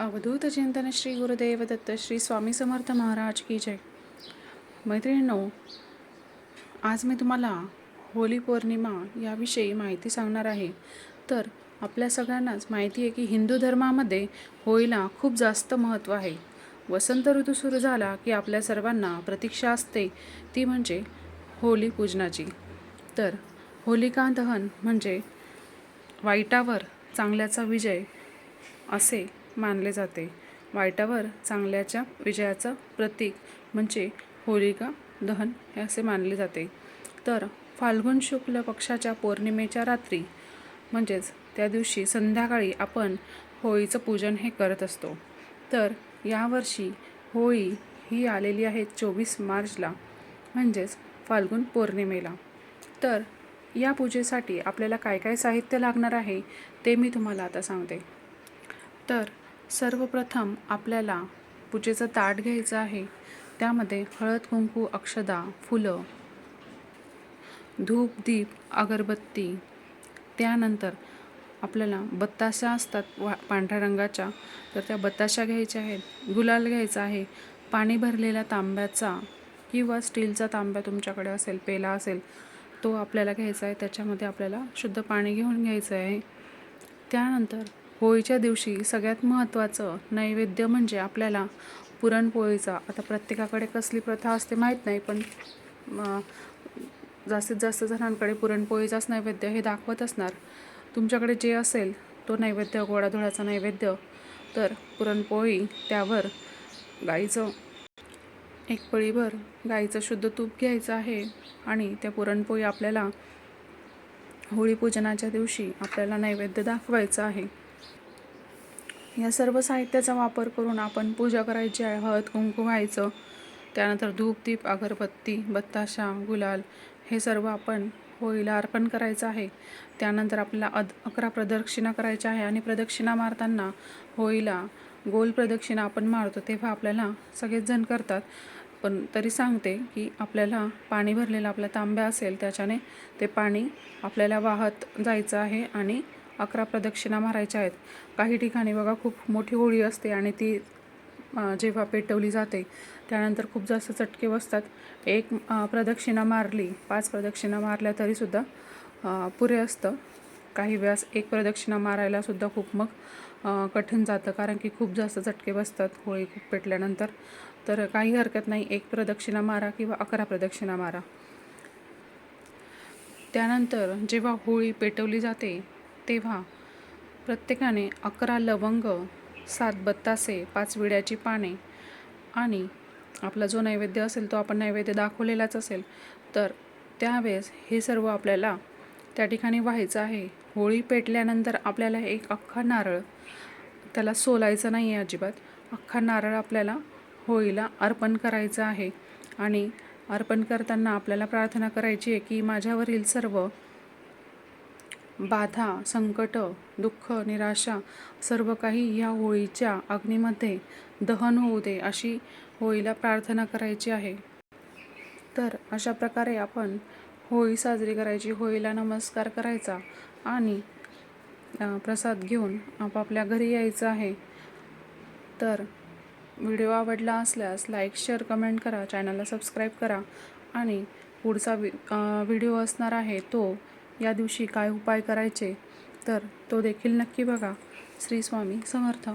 अवधूत चिंतन श्री गुरुदेव दत्त श्री स्वामी समर्थ महाराज की जय. मैत्रिणींनो आज मी तुम्हाला होली पौर्णिमा याविषयी माहिती सांगणार आहे. तर आपल्या सगळ्यांनाच माहिती आहे की हिंदू धर्मामध्ये होळीला खूप जास्त महत्त्व आहे. वसंत ऋतू सुरू झाला की आपल्या सर्वांना प्रतीक्षा असते ती म्हणजे होली पूजनाची. तर होलिका दहन म्हणजे वाईटावर चांगल्याचा विजय असे मानले जाते. वाईटावर चांगल्याच्या विजयाचं प्रतीक म्हणजे होलिका दहन हे असे मानले जाते. तर फाल्गुन शुक्ल पक्षाच्या पौर्णिमेच्या रात्री म्हणजेच त्या दिवशी संध्याकाळी आपण होळीचं पूजन हे करत असतो. तर यावर्षी होळी ही आलेली आहे चोवीस मार्चला म्हणजेच फाल्गुन पौर्णिमेला. तर या पूजेसाठी आपल्याला काय काय साहित्य लागणार आहे ते मी तुम्हाला आता सांगते. तर सर्वप्रथम आपल्याला पूजेचं ताट घ्यायचं आहे. त्यामध्ये हळद कुंकू अक्षदा फुलं धूप दीप अगरबत्ती. त्यानंतर आपल्याला बत्ताशा असतात वा पांढऱ्या रंगाच्या. तर त्या बत्ताशा घ्यायच्या आहेत. गुलाल घ्यायचा आहे. पाणी भरलेला तांब्याचा किंवा स्टीलचा तांब्या तुमच्याकडे असेल पेला असेल तो आपल्याला घ्यायचा आहे. त्याच्यामध्ये आपल्याला शुद्ध पाणी घेऊन घ्यायचं आहे. त्यानंतर होळीच्या दिवशी सगळ्यात महत्त्वाचं नैवेद्य म्हणजे आपल्याला पुरणपोळीचा. आता प्रत्येकाकडे कसली प्रथा असते माहीत नाही पण जास्तीत जास्त जणांकडे पुरणपोळीचाच नैवेद्य हे दाखवत असणार. तुमच्याकडे जे असेल तो नैवेद्य गोडाधोडाचा नैवेद्य. तर पुरणपोळी त्यावर गाईचं एक पळीभर गाईचं शुद्ध तूप घ्यायचं आहे आणि त्या पुरणपोळी आपल्याला होळी पूजनाच्या दिवशी आपल्याला नैवेद्य दाखवायचं आहे. या सर्व साहित्याचा वापर करून आपण पूजा करायची आहे. हळद कुंकू व्हायचं त्यानंतर धूप दीप अगरबत्ती बत्ताशा गुलाल हे सर्व आपण होळीला अर्पण करायचं आहे. त्यानंतर आपल्याला अद अकरा प्रदक्षिणा करायच्या आहे आणि प्रदक्षिणा मारताना होळीला गोल प्रदक्षिणा आपण मारतो तेव्हा आपल्याला सगळेच जण करतात. पण तरी सांगते की आपल्याला पाणी भरलेला आपला तांब्या असेल त्याच्याने ते पाणी आपल्याला वाहत जायचं आहे आणि अकरा प्रदक्षिणा मारायच्या आहेत. काही ठिकाणी बघा खूप मोठी होळी असते आणि ती जेव्हा पेटवली जाते त्यानंतर खूप जास्त चटके बसतात. एक प्रदक्षिणा मारली पाच प्रदक्षिणा मारल्या तरीसुद्धा पुरे असतं. काही वेळास एक प्रदक्षिणा मारायलासुद्धा खूप मग कठीण जातं कारण की खूप जास्त चटके बसतात होळी खूप पेटल्यानंतर. तर काही हरकत नाही एक प्रदक्षिणा मारा किंवा अकरा प्रदक्षिणा मारा. त्यानंतर जेव्हा होळी पेटवली जाते तेव्हा प्रत्येकाने अकरा लवंग सात बत्तासे पाच विड्याची पाने आणि आपला जो नैवेद्य असेल तो आपण नैवेद्य दाखवलेलाच असेल तर त्यावेळेस हे सर्व आपल्याला त्या ठिकाणी व्हायचं आहे. होळी पेटल्यानंतर आपल्याला एक अख्खा नारळ त्याला सोलायचं नाही आहे अजिबात. अख्खा नारळ आपल्याला होळीला अर्पण करायचं आहे आणि अर्पण करताना आपल्याला प्रार्थना करायची आहे की माझ्यावरील सर्व बाधा संकट दुःख निराशा सर्व काही ह्या होळीच्या अग्नीमध्ये दहन होऊ दे अशी होळीला प्रार्थना करायची आहे. तर अशा प्रकारे आपण होळी साजरी करायची होळीला नमस्कार करायचा आणि प्रसाद घेऊन आपापल्या घरी यायचं आहे. तर व्हिडिओ आवडला असल्यास लाईक शेअर कमेंट करा चॅनलला सबस्क्राईब करा आणि पुढचा व्हिडिओ असणार आहे तो या दिवशी काय उपाय करायचे तर तो देखील नक्की बघा. श्री स्वामी समर्थ.